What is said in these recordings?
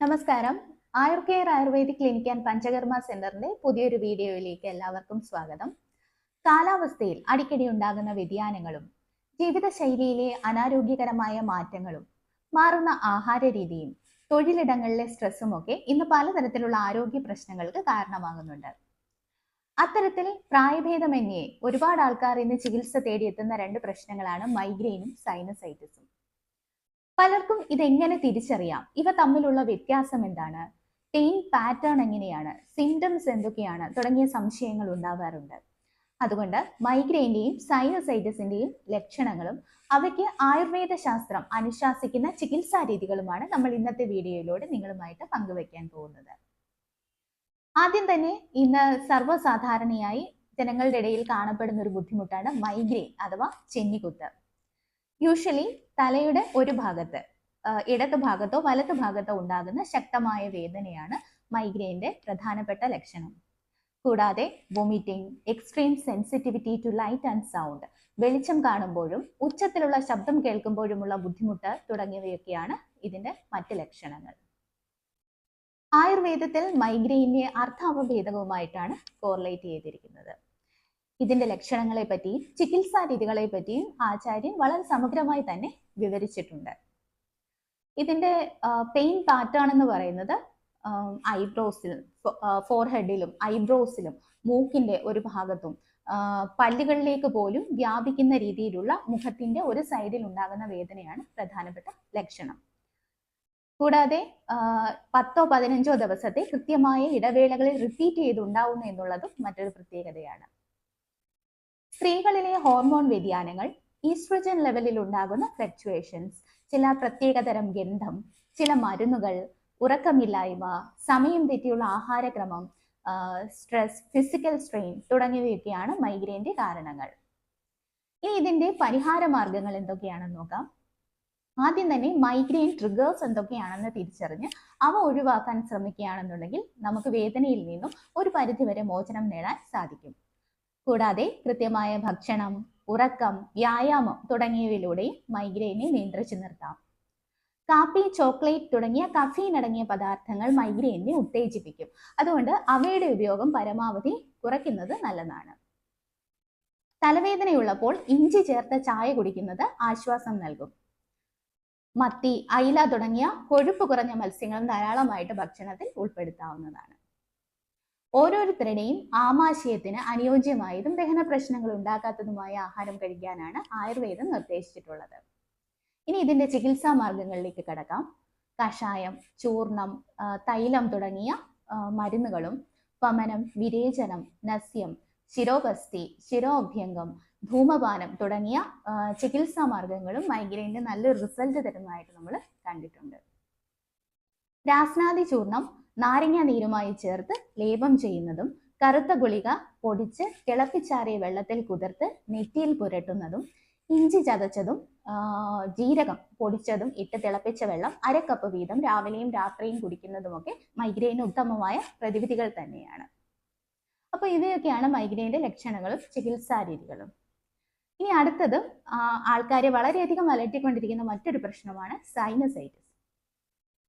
നമസ്കാരം. Ayur care ayurvedic clinic and panchakarma സെന്ററിന്റെ പുതിയൊരു വീഡിയോയിലേക്ക് എല്ലാവർക്കും സ്വാഗതം. കാലാവസ്ഥയിൽ അടിക്കടി ഉണ്ടാകുന്ന വ്യതിയാനങ്ങളും ജീവിതശൈലിയിലെ അനാരോഗ്യകരമായ മാറ്റങ്ങളും മാറുന്ന ആഹാര രീതിയും തൊഴിലിടങ്ങളിലെ സ്ട്രെസ്സും ഒക്കെ ഇന്ന് പലതരത്തിലുള്ള ആരോഗ്യ പ്രശ്നങ്ങൾക്ക് കാരണമാകുന്നുണ്ട്. അത്തരത്തിൽ പ്രായഭേദമന്യേ ഒരുപാട് ആൾക്കാർ ഇന്ന് ചികിത്സ തേടിയെത്തുന്ന രണ്ട് പ്രശ്നങ്ങളാണ് മൈഗ്രെയിനും സൈനസൈറ്റിസും പലർക്കും ഇതെങ്ങനെ തിരിച്ചറിയാം? ഇവ തമ്മിലുള്ള വ്യത്യാസം എന്താണ്? പെയിൻ പാറ്റേൺ എങ്ങനെയാണ്? സിംറ്റംസ് എന്തൊക്കെയാണ്? തുടങ്ങിയ സംശയങ്ങൾ ഉണ്ടാവാറുണ്ട്. അതുകൊണ്ട് മൈഗ്രെയിന്റെയും സൈനസൈറ്റിസിന്റെയും ലക്ഷണങ്ങളും അവയ്ക്ക് ആയുർവേദ ശാസ്ത്രം അനുശാസിക്കുന്ന ചികിത്സാ രീതികളുമാണ് നമ്മൾ ഇന്നത്തെ വീഡിയോയിലൂടെ നിങ്ങളുമായിട്ട് പങ്കുവെക്കാൻ പോകുന്നത്. ആദ്യം തന്നെ ഇന്ന് സർവസാധാരണയായി ജനങ്ങളുടെ ഇടയിൽ കാണപ്പെടുന്ന ഒരു ബുദ്ധിമുട്ടാണ് മൈഗ്രെയിൻ അഥവാ ചെന്നിക്കുത്ത് യൂഷ്വലി തലയുടെ ഒരു ഭാഗത്ത് ഇടത് ഭാഗത്തോ വലത് ഭാഗത്തോ ഉണ്ടാകുന്ന ശക്തമായ വേദനയാണ് മൈഗ്രെയിന്റെ പ്രധാനപ്പെട്ട ലക്ഷണം. കൂടാതെ vomiting extreme sensitivity to light and sound വെളിച്ചം കാണുമ്പോഴും ഉച്ചത്തിലുള്ള ശബ്ദം കേൾക്കുമ്പോഴുമുള്ള ബുദ്ധിമുട്ട് തുടങ്ങിയവയൊക്കെയാണ് ഇതിന്റെ മറ്റ് ലക്ഷണങ്ങൾ. ആയുർവേദത്തിൽ മൈഗ്രെയിനെ അർത്ഥാവഭേദകവുമായിട്ടാണ് കോറിലേറ്റ് ചെയ്തിരിക്കുന്നത്. ഇതിന്റെ ലക്ഷണങ്ങളെ പറ്റിയും ചികിത്സാ രീതികളെ പറ്റിയും ആചാര്യൻ വളരെ സമഗ്രമായി തന്നെ വിവരിച്ചിട്ടുണ്ട്. ഇതിന്റെ പെയിൻ പാറ്റേൺ എന്ന് പറയുന്നത് ഐബ്രോസിൽ ഫോർഹെഡിലും ഐബ്രോസിലും മൂക്കിന്റെ ഒരു ഭാഗത്തും പല്ലുകളിലേക്ക് പോലും വ്യാപിക്കുന്ന രീതിയിലുള്ള മുഖത്തിന്റെ ഒരു സൈഡിൽ ഉണ്ടാകുന്ന വേദനയാണ് പ്രധാനപ്പെട്ട ലക്ഷണം. കൂടാതെ പത്തോ പതിനഞ്ചോ ദിവസത്തെ കൃത്യമായ ഇടവേളകളിൽ റിപ്പീറ്റ് ചെയ്തുണ്ടാവുന്നു എന്നുള്ളതും മറ്റൊരു പ്രത്യേകതയാണ്. സ്ത്രീകളിലെ ഹോർമോൺ വ്യതിയാനങ്ങൾ ഈസ്ട്രജൻ ലെവലിൽ ഉണ്ടാകുന്ന ഫ്ലക്ച്വേഷൻസ് ചില പ്രത്യേകതരം ഗന്ധം ചില മരുന്നുകൾ ഉറക്കമില്ലായ്മ സമയം തെറ്റിയുള്ള ആഹാരക്രമം സ്ട്രെസ് ഫിസിക്കൽ സ്ട്രെയിൻ തുടങ്ങിയവയൊക്കെയാണ് മൈഗ്രെയിന്റെ കാരണങ്ങൾ. ഇനി ഇതിന്റെ പരിഹാര മാർഗങ്ങൾ എന്തൊക്കെയാണെന്ന് നോക്കാം. ആദ്യം തന്നെ മൈഗ്രെയിൻ ട്രിഗേഴ്സ് എന്തൊക്കെയാണെന്ന് തിരിച്ചറിഞ്ഞ് അവ ഒഴിവാക്കാൻ ശ്രമിക്കുകയാണെന്നുണ്ടെങ്കിൽ നമുക്ക് വേദനയിൽ നിന്നും ഒരു പരിധിവരെ മോചനം നേടാൻ സാധിക്കും. കൂടാതെ കൃത്യമായ ഭക്ഷണം ഉറക്കം വ്യായാമം തുടങ്ങിയവയിലൂടെ മൈഗ്രെയിനെ നിയന്ത്രിച്ചു നിർത്താം. കാപ്പി ചോക്ലേറ്റ് തുടങ്ങിയ കഫീൻ അടങ്ങിയ പദാർത്ഥങ്ങൾ മൈഗ്രെയിനെ ഉത്തേജിപ്പിക്കും. അതുകൊണ്ട് അവയുടെ ഉപയോഗം പരമാവധി കുറയ്ക്കുന്നത് നല്ലതാണ്. തലവേദനയുള്ളപ്പോൾ ഇഞ്ചി ചേർത്ത ചായ കുടിക്കുന്നത് ആശ്വാസം നൽകും. മത്തി അയില തുടങ്ങിയ കൊഴുപ്പ് കുറഞ്ഞ മത്സ്യങ്ങളും ധാരാളമായിട്ട് ഭക്ഷണത്തിൽ ഉൾപ്പെടുത്താവുന്നതാണ്. ഓരോരുത്തരുടെയും ആമാശയത്തിന് അനുയോജ്യമായതും ദഹന പ്രശ്നങ്ങൾ ഉണ്ടാക്കാത്തതുമായ ആഹാരം കഴിക്കാനാണ് ആയുർവേദം നിർദ്ദേശിച്ചിട്ടുള്ളത്. ഇനി ഇതിന്റെ ചികിത്സാ മാർഗങ്ങളിലേക്ക് കടക്കാം. കഷായം ചൂർണം തൈലം തുടങ്ങിയ മരുന്നുകളും പമനം വിരേചനം നസ്യം ശിരോപസ്തി ശിരോഭ്യംഗം ധൂമപാനം തുടങ്ങിയ ചികിത്സാ മാർഗങ്ങളും മൈഗ്രെയിന് നല്ലൊരു റിസൾട്ട് തരുന്നതായിട്ട് നമ്മൾ കണ്ടിട്ടുണ്ട്. രാസ്നാദി ചൂർണം നാരങ്ങ നീരുമായി ചേർത്ത് ലേപം ചെയ്യുന്നതും കറുത്ത ഗുളിക പൊടിച്ച് തിളപ്പിച്ചാറിയ വെള്ളത്തിൽ കുതിർത്ത് നെറ്റിയിൽ പുരട്ടുന്നതും ഇഞ്ചി ചതച്ചതും ജീരകം പൊടിച്ചതും ഇട്ട് തിളപ്പിച്ച വെള്ളം അരക്കപ്പ് വീതം രാവിലെയും രാത്രിയും കുടിക്കുന്നതുമൊക്കെ മൈഗ്രെയിന് ഉത്തമമായ പ്രതിവിധികൾ തന്നെയാണ്. അപ്പൊ ഇവയൊക്കെയാണ് മൈഗ്രെയിന്റെ ലക്ഷണങ്ങളും ചികിത്സാ രീതികളും. ഇനി അടുത്തത് ആൾക്കാരെ വളരെയധികം അലട്ടിക്കൊണ്ടിരിക്കുന്ന മറ്റൊരു പ്രശ്നമാണ് സൈനസൈറ്റിസ്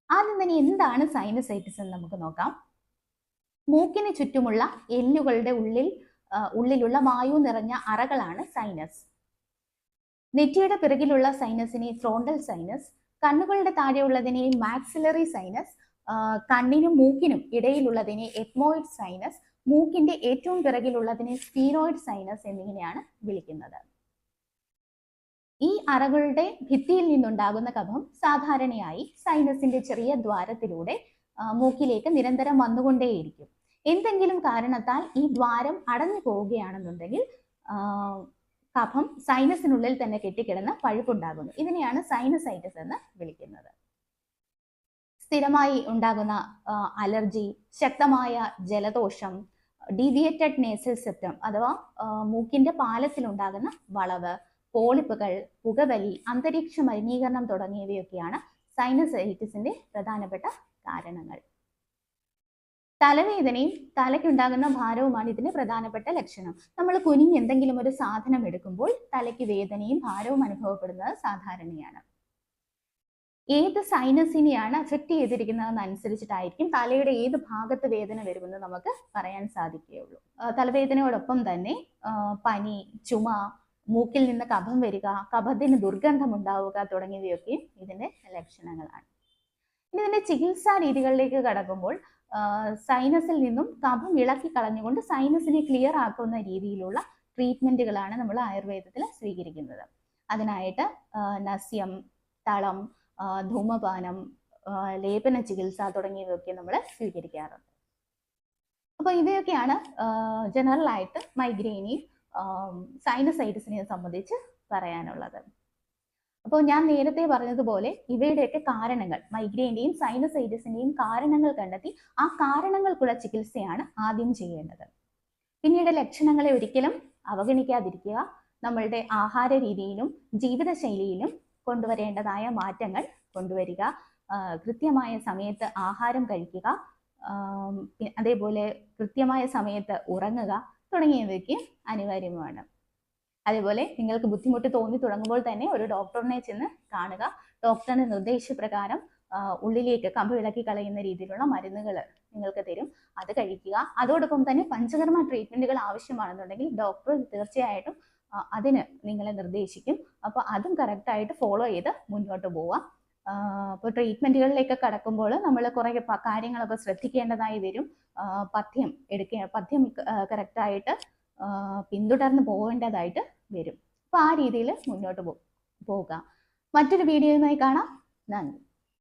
ആദ്യം തന്നെ എന്താണ് സൈനസൈറ്റിസ് എന്ന് നമുക്ക് നോക്കാം. മൂക്കിന് ചുറ്റുമുള്ള എല്ലുകളുടെ ഉള്ളിൽ ഉള്ളിലുള്ള വായു നിറഞ്ഞ അറകളാണ് സൈനസ് നെറ്റിയുടെ പിറകിലുള്ള സൈനസിനെ ഫ്രോണ്ടൽ സൈനസ് കണ്ണുകളുടെ താഴെയുള്ളതിനെ മാക്സിലറി സൈനസ് കണ്ണിനും മൂക്കിനും ഇടയിലുള്ളതിനെ എത്മോയിഡ് സൈനസ് മൂക്കിന്റെ ഏറ്റവും പിറകിലുള്ളതിനെ സ്പീനോയിഡ് സൈനസ് എന്നിങ്ങനെയാണ് വിളിക്കുന്നത്. ഈ അറകളുടെ ഭിത്തിയിൽ നിന്നുണ്ടാകുന്ന കഫം സാധാരണയായി സൈനസിന്റെ ചെറിയ ദ്വാരത്തിലൂടെ മൂക്കിലേക്ക് നിരന്തരം വന്നുകൊണ്ടേയിരിക്കും. എന്തെങ്കിലും കാരണത്താൽ ഈ ദ്വാരം അടഞ്ഞു പോവുകയാണെന്നുണ്ടെങ്കിൽ കഫം സൈനസിനുള്ളിൽ തന്നെ കെട്ടിക്കിടന്ന് പഴുപ്പുണ്ടാകുന്നു. ഇതിനെയാണ് സൈനസൈറ്റിസ് എന്ന് വിളിക്കുന്നത്. സ്ഥിരമായി ഉണ്ടാകുന്ന അലർജി ശക്തമായ ജലദോഷം ഡീവിയേറ്റഡ് നേസൽ സെപ്റ്റം അഥവാ മൂക്കിന്റെ പാലത്തിൽ ഉണ്ടാകുന്ന വളവ് പോളിപ്പുകൾ പുകവലി അന്തരീക്ഷ മലിനീകരണം തുടങ്ങിയവയൊക്കെയാണ് സൈനസൈറ്റിസിന്റെ പ്രധാനപ്പെട്ട കാരണങ്ങൾ. തലവേദനയും തലയ്ക്കുണ്ടാകുന്ന ഭാരവുമാണ് ഇതിന് പ്രധാനപ്പെട്ട ലക്ഷണം. നമ്മൾ കുനിഞ്ഞ് എന്തെങ്കിലും ഒരു സാധനം എടുക്കുമ്പോൾ തലയ്ക്ക് വേദനയും ഭാരവും അനുഭവപ്പെടുന്നത് സാധാരണയാണ്. ഏത് സൈനസിനെയാണ് അഫക്റ്റ് ചെയ്തിരിക്കുന്നതെന്ന് അനുസരിച്ചിട്ടായിരിക്കും തലയുടെ ഏത് ഭാഗത്ത് വേദന വരുമെന്ന് നമുക്ക് പറയാൻ സാധിക്കുകയുള്ളൂ. തലവേദനയോടൊപ്പം തന്നെ പനി ചുമ മൂക്കിൽ നിന്ന് കഫം വരിക കഫത്തിന് ദുർഗന്ധം ഉണ്ടാവുക തുടങ്ങിയവയൊക്കെ ഇതിന്റെ ലക്ഷണങ്ങളാണ്. ഇനി ഇതിന്റെ ചികിത്സാ രീതികളിലേക്ക് കടക്കുമ്പോൾ സൈനസിൽ നിന്നും കഫം ഇളക്കി കളഞ്ഞുകൊണ്ട് സൈനസിനെ ക്ലിയർ ആക്കുന്ന രീതിയിലുള്ള ട്രീറ്റ്മെന്റുകളാണ് നമ്മൾ ആയുർവേദത്തിൽ സ്വീകരിക്കുന്നത്. അതിനായിട്ട് നസ്യം തളം ധൂമപാനം ലേപന ചികിത്സ തുടങ്ങിയവയൊക്കെ നമ്മൾ സ്വീകരിക്കാറുണ്ട്. അപ്പോൾ ഇവയൊക്കെയാണ് ജനറൽ ആയിട്ട് മൈഗ്രെയിനെയും സൈനസൈറ്റിസിനെയും സംബന്ധിച്ച് പറയാനുള്ളത്. അപ്പോൾ ഞാൻ നേരത്തെ പറഞ്ഞതുപോലെ ഇവയുടെയൊക്കെ കാരണങ്ങൾ മൈഗ്രെയിന്റെയും സൈനസൈറ്റിസിന്റെയും കാരണങ്ങൾ കണ്ടെത്തി ആ കാരണങ്ങൾക്കുള്ള ചികിത്സയാണ് ആദ്യം ചെയ്യേണ്ടത്. പിന്നീട് ലക്ഷണങ്ങളെ ഒരിക്കലും അവഗണിക്കാതിരിക്കുക നമ്മളുടെ ആഹാര രീതിയിലും ജീവിതശൈലിയിലും കൊണ്ടുവരേണ്ടതായ മാറ്റങ്ങൾ കൊണ്ടുവരിക കൃത്യമായ സമയത്ത് ആഹാരം കഴിക്കുക അതേപോലെ കൃത്യമായ സമയത്ത് ഉറങ്ങുക തുടങ്ങിയവയ്ക്ക് അനിവാര്യമാണ്. അതേപോലെ നിങ്ങൾക്ക് ബുദ്ധിമുട്ട് തോന്നി തുടങ്ങുമ്പോൾ തന്നെ ഒരു ഡോക്ടറിനെ ചെന്ന് കാണുക. ഡോക്ടറിന്റെ നിർദ്ദേശപ്രകാരം ഉള്ളിലേക്ക് കമ്പ് ഇളക്കി കളയുന്ന രീതിയിലുള്ള മരുന്നുകൾ നിങ്ങൾക്ക് തരും. അത് കഴിക്കുക. അതോടൊപ്പം തന്നെ പഞ്ചകർമ്മ ട്രീറ്റ്മെന്റുകൾ ആവശ്യമാണെന്നുണ്ടെങ്കിൽ ഡോക്ടർ തീർച്ചയായിട്ടും അതിന് നിങ്ങളെ നിർദ്ദേശിക്കും. അപ്പോൾ അതും കറക്റ്റായിട്ട് ഫോളോ ചെയ്ത് മുന്നോട്ട് പോവാം അപ്പോൾ ട്രീറ്റ്മെന്റുകളിലേക്ക് കടക്കുമ്പോൾ നമ്മൾ കുറേ കാര്യങ്ങളൊക്കെ ശ്രദ്ധിക്കേണ്ടതായി വരും. പഥ്യം എടുക്കുക പഥ്യം കറക്റ്റായിട്ട് പിന്തുടർന്ന് പോകേണ്ടതായിട്ട് വരും. അപ്പോൾ ആ രീതിയിൽ മുന്നോട്ട് പോകാം. മറ്റൊരു വീഡിയോയുമായി കാണാം. നന്ദി.